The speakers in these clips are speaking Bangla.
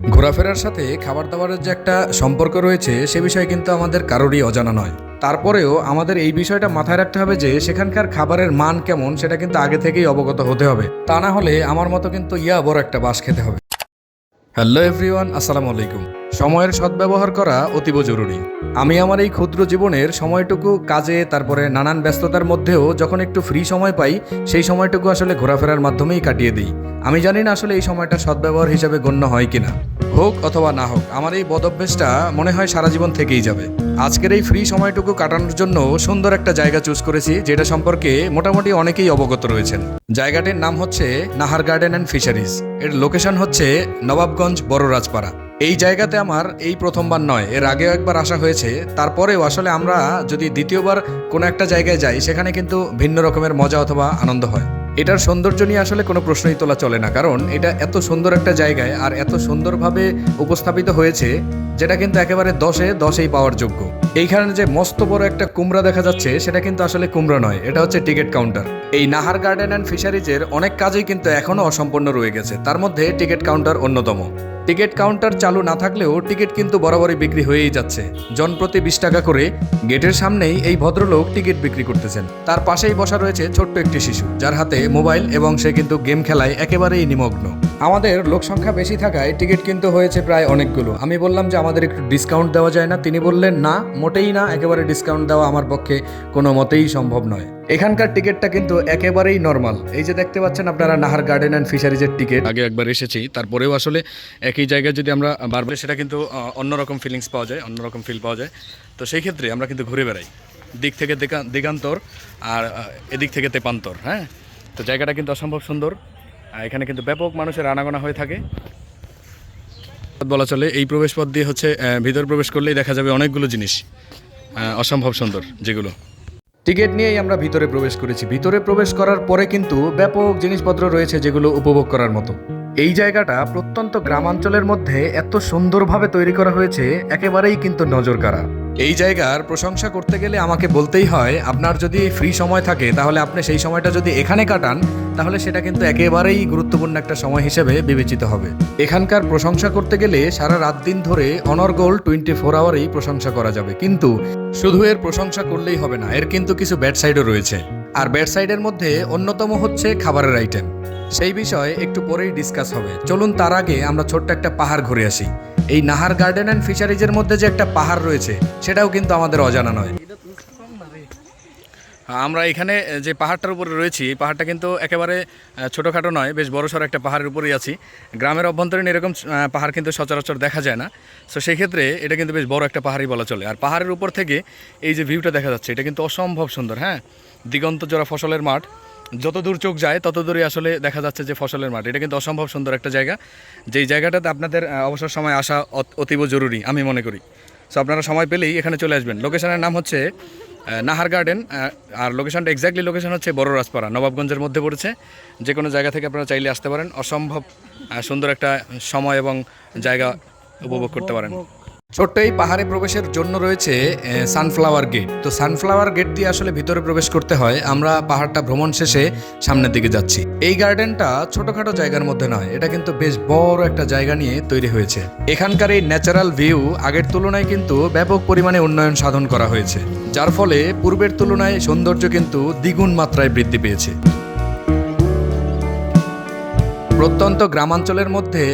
ঘোরাফেরার সাথে খাবার দাবারের যে একটা সম্পর্ক রয়েছে, সে বিষয়ে কিন্তু আমাদের কারোরই অজানা নয়। তারপরেও আমাদের এই বিষয়টা মাথায় রাখতে হবে যে, সেখানকার খাবারের মান কেমন, সেটা কিন্তু আগে থেকেই অবগত হতে হবে। তা না হলে আমার মতো কিন্তু ইয়া বড় একটা বাস খেতে হবে। হ্যালো এভরিওয়ান, আসসালামু আলাইকুম। সময়ের সদ্ব্যবহার করা অতীব জরুরি। আমি আমার এই ক্ষুদ্র জীবনের সময়টুকু কাজে, তারপরে নানান ব্যস্ততার মধ্যেও যখন একটু ফ্রি সময় পাই, সেই সময়টুকু আসলে ঘোরাফেরার মাধ্যমেই কাটিয়ে দিই। আমি জানি না আসলে এই সময়টা সদ্ব্যবহার হিসাবে গণ্য হয় কিনা। হোক অথবা না হোক, আমার এই বদ অভ্যেসটা মনে হয় সারা জীবন থেকেই যাবে। আজকের এই ফ্রি সময়টুকু কাটানোর জন্য সুন্দর একটা জায়গা চুজ করেছি, যেটা সম্পর্কে মোটামুটি অনেকেই অবগত রয়েছেন। জায়গাটির নাম হচ্ছে নাহার গার্ডেন অ্যান্ড ফিশারিজ এর লোকেশন হচ্ছে নবাবগঞ্জ বড় রাজপাড়া। এই জায়গাতে আমার এই প্রথমবার নয়, এর আগেও একবার আসা হয়েছে। তারপরেও আসলে আমরা যদি দ্বিতীয়বার কোনো একটা জায়গায় যাই, সেখানে কিন্তু ভিন্ন রকমের মজা অথবা আনন্দ হয়। এটার সৌন্দর্য নিয়ে আসলে কোনো প্রশ্নই তোলা চলে না, কারণ এটা এত সুন্দর একটা জায়গায় আর এত সুন্দরভাবে উপস্থাপিত হয়েছে, যেটা কিন্তু একেবারে দশে দশেই পাওয়ার যোগ্য। এইখানে যে মস্ত বড় একটা কুমড়া দেখা যাচ্ছে, সেটা কিন্তু আসলে কুমড়া নয়, এটা হচ্ছে টিকিট কাউন্টার। এই নাহার গার্ডেন অ্যান্ড ফিশারিজের অনেক কাজই কিন্তু এখনও অসম্পূর্ণ রয়ে গেছে, তার মধ্যে টিকিট কাউন্টার অন্যতম। টিকিট কাউন্টার চালু না থাকলেও টিকিট কিন্তু বরাবরই বিক্রি হয়েই যাচ্ছে। জনপ্রতি বিশ টাকা করে গেটের সামনেই এই ভদ্রলোক টিকিট বিক্রি করতেছেন। তার পাশেই বসা রয়েছে ছোট্ট একটি শিশু, যার হাতে মোবাইল এবং সে কিন্তু গেম খেলায় একেবারেই নিমগ্ন। আমাদের লোক সংখ্যা বেশি থাকায় টিকিট কিন্তু হয়েছে প্রায় অনেকগুলো। আমি বললাম যে আমাদের একটু ডিসকাউন্ট দেওয়া যায় না। তিনি বললেন, না, মোটেই না। একেবারে ডিসকাউন্ট দেওয়া আমার পক্ষে কোনো মতেই সম্ভব নয়। এখানকার টিকিটটা কিন্তু একেবারেই নর্মাল এই যে দেখতে পাচ্ছেন আপনারা নাহার গার্ডেন অ্যান্ড ফিশারিজের টিকিট আগে একবার এসেছি। তারপরেও আসলে একই জায়গায় যদি আমরা বারবার সেটা কিন্তু অন্যরকম ফিলিংস পাওয়া যায়, অন্যরকম ফিল পাওয়া যায়। তো সেই ক্ষেত্রে আমরা কিন্তু ঘুরে বেড়াই। দিক থেকে দিগান্তর আর এদিক থেকে তেপান্তর হ্যাঁ? তো জায়গাটা কিন্তু অসম্ভব সুন্দর। এখানে কিন্তু ব্যাপক মানুষের আনাগোনা হয়ে থাকে। বলা চলে, এই প্রবেশ পথ দিয়ে হচ্ছে ভিতর প্রবেশ করলেই দেখা যাবে অনেকগুলো জিনিস অসম্ভব সুন্দর যেগুলো। টিকিট নিয়েই আমরা ভিতরে প্রবেশ করেছি। ভিতরে প্রবেশ করার পরে কিন্তু ব্যাপক জিনিসপত্র রয়েছে যেগুলো উপভোগ করার মতো। এই জায়গাটা প্রত্যন্ত গ্রামাঞ্চলের মধ্যে এত সুন্দরভাবে তৈরি করা হয়েছে, একেবারেই কিন্তু নজর কাড়া এই জায়গার প্রশংসা করতে গেলে আমাকে বলতেই হয়, আপনার যদি ফ্রি সময় থাকে, তাহলে আপনি সেই সময়টা যদি এখানে কাটান, তাহলে সেটা কিন্তু একেবারেই গুরুত্বপূর্ণ একটা সময় হিসেবে বিবেচিত হবে। এখানকার প্রশংসা করতে গেলে সারা রাত দিন ধরে অনর্গল টোয়েন্টি ফোর আওয়ারেই প্রশংসা করা যাবে। কিন্তু শুধু এর প্রশংসা করলেই হবে না, এর কিন্তু কিছু ব্যাড সাইডও রয়েছে। আর ব্যাড সাইডের মধ্যে অন্যতম হচ্ছে খাবারের আইটেম সেই বিষয়ে একটু পরেই ডিসকাস হবে। চলুন তার আগে আমরা ছোট্ট একটা পাহাড় ঘুরে আসি। এই নাহার গার্ডেন অ্যান্ড ফিশারিজের মধ্যে যে একটা পাহাড় রয়েছে, সেটাও কিন্তু আমাদের অজানা নয়। আমরা এখানে যে পাহাড়টার উপরে রয়েছি, এই পাহাড়টা কিন্তু একেবারে ছোটোখাটো নয়, বেশ বড়সড় একটা পাহাড়ের উপরেই আছি। গ্রামের অভ্যন্তরীণ এরকম পাহাড় কিন্তু সচরাচর দেখা যায় না। সো সেক্ষেত্রে এটা কিন্তু বেশ বড় একটা পাহাড়ই বলা চলে। আর পাহাড়ের উপর থেকে এই যে ভিউটা দেখা যাচ্ছে, এটা কিন্তু অসম্ভব সুন্দর হ্যাঁ? দিগন্ত জোড়া ফসলের মাঠ। যত দূর চোখ যায়, তত দূরই আসলে দেখা যাচ্ছে যে ফসলের মাঠ। এটা কিন্তু অসম্ভব সুন্দর একটা জায়গা। যেই জায়গাটাতে আপনাদের অবসর সময় আসা অত- অতীব জরুরি, আমি মনে করি। সো আপনারা সময় পেলেই এখানে চলে আসবেন। লোকেশনের নাম হচ্ছে নাহার গার্ডেন আর লোকেশনটা এক্স্যাক্টলি লোকেশন হচ্ছে বড় রাজপাড়া, নবাবগঞ্জের মধ্যে পড়েছে। যে কোনো জায়গা থেকে আপনারা চাইলে আসতে পারেন। অসম্ভব সুন্দর একটা সময় এবং জায়গা উপভোগ করতে পারেন। ছোট্ট এই পাহাড়ে প্রবেশের জন্য রয়েছে সানফ্লাওয়ার গেট তো সানফ্লাওয়ার গেট দিয়ে আসলে ভিতরে প্রবেশ করতে হয়। আমরা পাহাড়টা ভ্রমণ শেষে সামনের দিকে যাচ্ছি। এই গার্ডেনটা ছোটখাটো জায়গার মধ্যে নয়, এটা কিন্তু বেশ বড় একটা জায়গা নিয়ে তৈরি হয়েছে। এখানকার এই ন্যাচারাল ভিউ আগের তুলনায় কিন্তু ব্যাপক পরিমাণে উন্নয়ন সাধন করা হয়েছে। যার ফলে পূর্বের তুলনায় সৌন্দর্য কিন্তু দ্বিগুণ মাত্রায় বৃদ্ধি পেয়েছে। প্রত্যন্ত গ্রামাঞ্চলের মধ্যে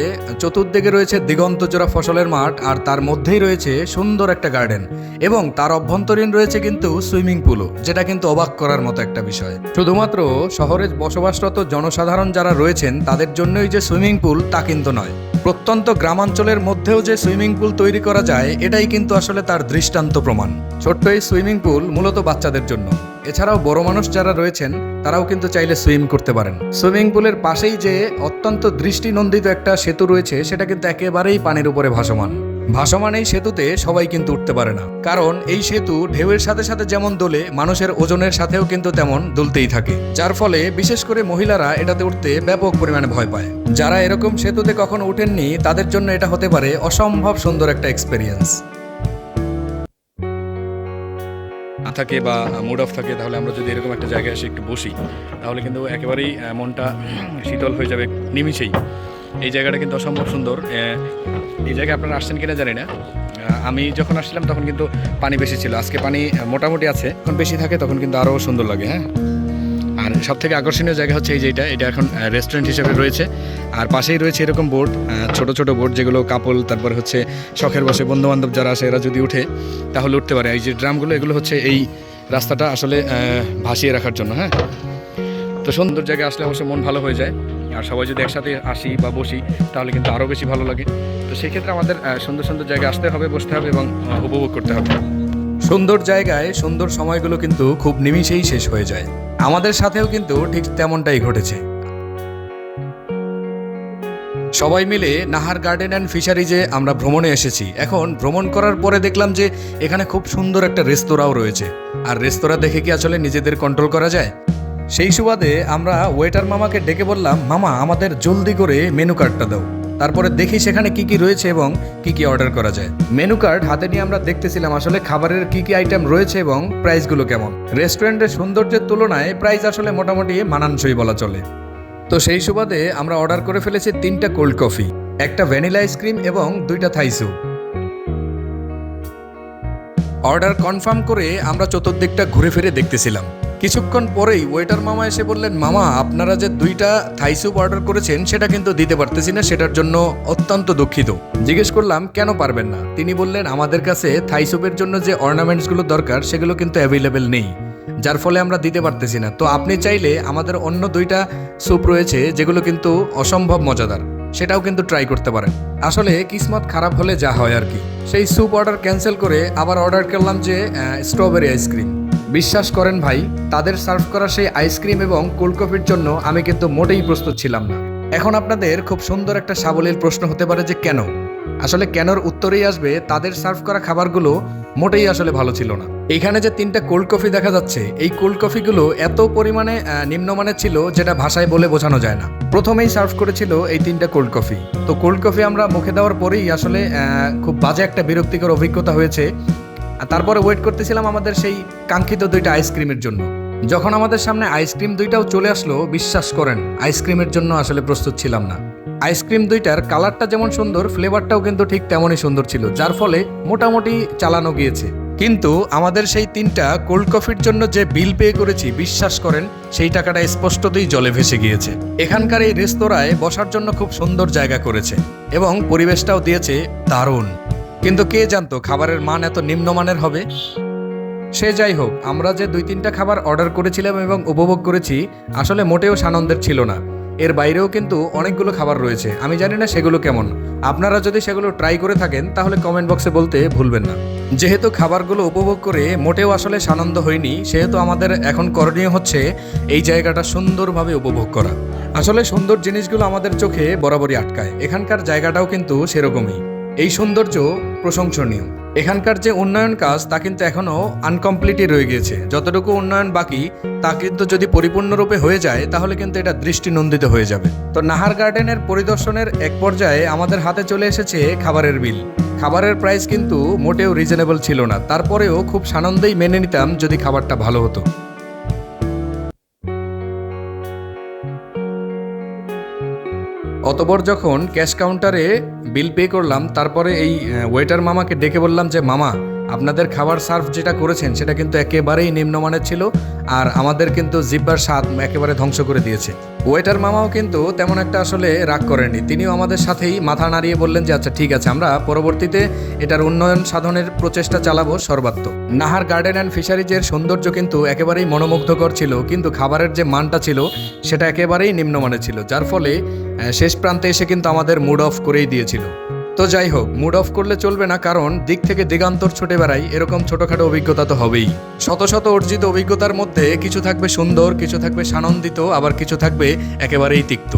চতুর্দিকে রয়েছে দিগন্তজোড়া ফসলের মাঠ আর তার মধ্যেই রয়েছে সুন্দর একটা গার্ডেন এবং তার অভ্যন্তরীণ রয়েছে কিন্তু সুইমিং পুলও, যেটা কিন্তু অবাক করার মতো একটা বিষয়। শুধুমাত্র শহরে বসবাসরত জনসাধারণ যারা রয়েছেন, তাদের জন্যই যে সুইমিং পুল তা কিন্তু নয়। প্রত্যন্ত গ্রামাঞ্চলের মধ্যেও যে সুইমিং পুল তৈরি করা যায়, এটাই কিন্তু আসলে তার দৃষ্টান্ত প্রমাণ। ছোট্ট এই সুইমিং পুল মূলত বাচ্চাদের জন্য। এছাড়াও বড় মানুষ যারা রয়েছেন, তারাও কিন্তু চাইলে সুইম করতে পারেন। সুইমিং পুলের পাশেই যে অত্যন্ত দৃষ্টিনন্দিত একটা সেতু রয়েছে, সেটা কিন্তু একেবারেই পানির উপরে ভাসমান। ভাসমান এই সেতুতে সবাই কিন্তু উঠতে পারে না। কারণ এই সেতু ঢেউয়ের সাথে সাথে যেমন দোলে, মানুষের ওজনের সাথেও কিন্তু তেমন দুলতেই থাকে। যার ফলে বিশেষ করে মহিলারা এটাতে উঠতে ব্যাপক পরিমাণে ভয় পায়। যারা এরকম সেতুতে কখনো উঠেননি, তাদের জন্য এটা হতে পারে অসম্ভব সুন্দর একটা এক্সপেরিয়েন্স থাকে বা মুড অফ থাকে, তাহলে আমরা যদি এরকম একটা জায়গায় এসে একটু বসি, তাহলে কিন্তু একেবারেই মনটা শীতল হয়ে যাবে, নিমিশেই। এই জায়গাটা কিন্তু অসম্ভব সুন্দর। এই জায়গায় আপনারা আসছেন কিনা জানি না। আমি যখন আসছিলাম তখন কিন্তু পানি বেশি ছিল। আজকে পানি মোটামুটি আছে। যখন বেশি থাকে তখন কিন্তু আরও সুন্দর লাগে হ্যাঁ? সব থেকে আকর্ষণীয় জায়গা হচ্ছে এই যে এটা। এটা এখন রেস্টুরেন্ট হিসেবে রয়েছে। আর পাশেই রয়েছে এরকম বোট ছোট ছোট বোট যেগুলো কাপল তারপর হচ্ছে শখের বসে বন্ধু বান্ধব যারা আসে এরা যদি উঠে তাহলে উঠতে পারে। এই যে ড্রামগুলো, এগুলো হচ্ছে এই রাস্তাটা আসলে ভাসিয়ে রাখার জন্য হ্যাঁ? তো সুন্দর জায়গায় আসলে অবশ্যই মন ভালো হয়ে যায়। আর সবাই যদি একসাথে আসি বা বসি, তাহলে কিন্তু আরও বেশি ভালো লাগে। তো সেক্ষেত্রে আমাদের সুন্দর সুন্দর জায়গায় আসতে হবে, বসতে হবে এবং উপভোগ করতে হবে। সুন্দর জায়গায়, সুন্দর সময়গুলো কিন্তু খুব নিমিষেই শেষ হয়ে যায়। আমাদের সাথেও কিন্তু ঠিক তেমনটাই ঘটেছে। সবাই মিলে নাহার গার্ডেন অ্যান্ড ফিশারিজে আমরা ভ্রমণে এসেছি। এখন ভ্রমণ করার পরে দেখলাম যে এখানে খুব সুন্দর একটা রেস্তোরাঁও রয়েছে। আর রেস্তোরাঁ দেখে কি আসলে নিজেদের কন্ট্রোল করা যায়? সেই সুবাদে আমরা ওয়েটার মামাকে ডেকে বললাম, মামা, আমাদের জলদি করে মেনু কার্ডটা দাও। তারপরে দেখি সেখানে কি কি রয়েছে এবং কি কি অর্ডার করা যায়। মেনু কার্ড হাতে নিয়ে আমরা দেখতেছিলাম আসলে খাবারের কি কি আইটেম রয়েছে এবং প্রাইসগুলো কেমন। রেস্টুরেন্টের সৌন্দর্যের তুলনায় প্রাইস আসলে মোটামুটি মানানসই বলা চলে। তো সেই সুবাদে আমরা অর্ডার করে ফেলেছি তিনটা কোল্ড কফি একটা ভ্যানিলা আইসক্রিম এবং দুইটা থাইসু অর্ডার কনফার্ম করে আমরা চতুর্দিকটা ঘুরে ফিরে দেখতেছিলাম। কিছুক্ষণ পরেই ওয়েটার মামা এসে বললেন, মামা, আপনারা যে দুইটা থাই স্যুপ অর্ডার করেছেন, সেটা কিন্তু দিতে পারতেছি না, সেটার জন্য অত্যন্ত দুঃখিত। জিজ্ঞেস করলাম, কেন পারবেন না? তিনি বললেন, আমাদের কাছে থাই স্যুপের জন্য যে অর্নামেন্টসগুলো দরকার, সেগুলো কিন্তু অ্যাভেলেবেল নেই, যার ফলে আমরা দিতে পারতেছি না। তো আপনি চাইলে আমাদের অন্য দুইটা স্যুপ রয়েছে, যেগুলো কিন্তু অসম্ভব মজাদার, সেটাও কিন্তু ট্রাই করতে পারেন। আসলে কিসমত খারাপ হলে যা হয় আর কি। সেই স্যুপ অর্ডার ক্যান্সেল করে আবার অর্ডার করলাম যে স্ট্রবেরি আইসক্রিম বিশ্বাস করেন ভাই, তাদের সার্ভ করা সেই আইসক্রিম এবং কোল্ড কফির জন্য আমি কিন্তু মোটেই প্রস্তুত ছিলাম না। এখন আপনাদের খুব সুন্দর একটা সাবলীল প্রশ্ন হতে পারে যে কেন? আসলে কেনর উত্তরেই আসবে, তাদের সার্ভ করা খাবারগুলো মোটেই আসলে ভালো ছিল না। এখানে যে তিনটা কোল্ড কফি দেখা যাচ্ছে, এই কোল্ড কফিগুলো এত পরিমাণে নিম্নমানের ছিল যেটা ভাষায় বলে বোঝানো যায় না। প্রথমেই সার্ভ করেছিল এই তিনটা কোল্ড কফি তো কোল্ড কফি আমরা মুখে দেওয়ার পরেই আসলে খুব বাজে একটা বিরক্তিকর অভিজ্ঞতা হয়েছে। তারপরে ওয়েট করতেছিলাম আমাদের সেই কাঙ্ক্ষিত দুইটা আইসক্রিমের জন্য। যখন আমাদের সামনে আইসক্রিম দুইটাও চলে আসলো, বিশ্বাস করেন আইসক্রিমের জন্য আসলে প্রস্তুত ছিলাম না। আইসক্রিম দুইটার কালারটা যেমন সুন্দর ফ্লেভারটাও কিন্তু ঠিক তেমনই সুন্দর ছিল, যার ফলে মোটামুটি চালানো গিয়েছে। কিন্তু আমাদের সেই তিনটা কোল্ড কফির জন্য যে বিল পে করেছি, বিশ্বাস করেন, সেই টাকাটা স্পষ্টতই জলে ভেসে গিয়েছে। এখানকার এই রেস্তোরাঁয় বসার জন্য খুব সুন্দর জায়গা করেছে এবং পরিবেশটাও দিয়েছে দারুণ। কিন্তু কে জানতো খাবারের মান এত নিম্নমানের হবে? সে যাই হোক, আমরা যে দুই তিনটা খাবার অর্ডার করেছিলাম এবং উপভোগ করেছি, আসলে মোটেও সানন্দের ছিল না। এর বাইরেও কিন্তু অনেকগুলো খাবার রয়েছে। আমি জানি না সেগুলো কেমন। আপনারা যদি সেগুলো ট্রাই করে থাকেন, তাহলে কমেন্ট বক্সে বলতে ভুলবেন না। যেহেতু খাবারগুলো উপভোগ করে মোটেও আসলে সানন্দ হয়নি, সেহেতু আমাদের এখন করণীয় হচ্ছে এই জায়গাটা সুন্দরভাবে উপভোগ করা। আসলে সুন্দর জিনিসগুলো আমাদের চোখে বরাবরই আটকায়। এখানকার জায়গাটাও কিন্তু সেরকমই। এই সৌন্দর্য প্রশংসনীয়। এখানকার যে উন্নয়ন কাজ, তা কিন্তু এখনও আনকমপ্লিটই রয়ে গিয়েছে। যতটুকু উন্নয়ন বাকি, তা কিন্তু যদি পরিপূর্ণরূপে হয়ে যায়, তাহলে কিন্তু এটা দৃষ্টিনন্দিত হয়ে যাবে। তো নাহার গার্ডেনের পরিদর্শনের এক পর্যায়ে আমাদের হাতে চলে এসেছে খাবারের বিল। খাবারের প্রাইস কিন্তু মোটেও রিজনেবল ছিল না। তারপরেও খুব সানন্দেই মেনে নিতাম যদি খাবারটা ভালো হতো। অতপর যখন ক্যাশ কাউন্টারে বিল পে করলাম, তারপরে এই ওয়েটার মামাকে ডেকে বললাম যে, মামা আপনাদের খাবার সার্ভ যেটা করেছেন, সেটা কিন্তু একেবারেই নিম্নমানের ছিল আর আমাদের কিন্তু জিব্বার স্বাদ একেবারে ধ্বংস করে দিয়েছে। ওয়েটার মামাও কিন্তু তেমন একটা আসলে রাগ করেননি। তিনিও আমাদের সাথেই মাথা নাড়িয়ে বললেন যে আচ্ছা ঠিক আছে, আমরা পরবর্তীতে এটার উন্নয়ন সাধনের প্রচেষ্টা চালাবো সর্বাত্মক। নাহার গার্ডেন অ্যান্ড ফিশারিজের সৌন্দর্য কিন্তু একেবারেই মনোমুগ্ধকর ছিল, কিন্তু খাবারের যে মানটা ছিল, সেটা একেবারেই নিম্নমানের ছিল, যার ফলে শেষ প্রান্তে এসে কিন্তু আমাদের মুড অফ করেই দিয়েছিল। তো যাই হোক মুড অফ করলে চলবে না কারণ দিক থেকে দিগান্তর ছুটে বেড়াই এরকম ছোটখাটো অভিজ্ঞতা তো হবেই। শত শত অর্জিত অভিজ্ঞতার মধ্যে কিছু থাকবে সুন্দর, কিছু থাকবে সানন্দিত, আবার কিছু থাকবে একেবারেই তিক্ত।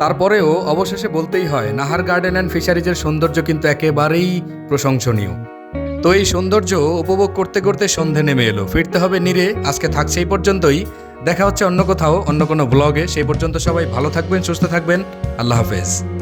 তারপরেও অবশেষে বলতেই হয়, নাহার গার্ডেন অ্যান্ড ফিশারিজের সৌন্দর্য কিন্তু একেবারেই প্রশংসনীয়। তো এই সৌন্দর্য উপভোগ করতে করতে সন্ধে নেমে এলো। ফিরতে হবে নিরে, আজকে থাকছে এই পর্যন্তই। দেখা হচ্ছে অন্য কোথাও, অন্য কোনো ব্লগে সেই পর্যন্ত সবাই ভালো থাকবেন, সুস্থ থাকবেন। আল্লাহ হাফেজ।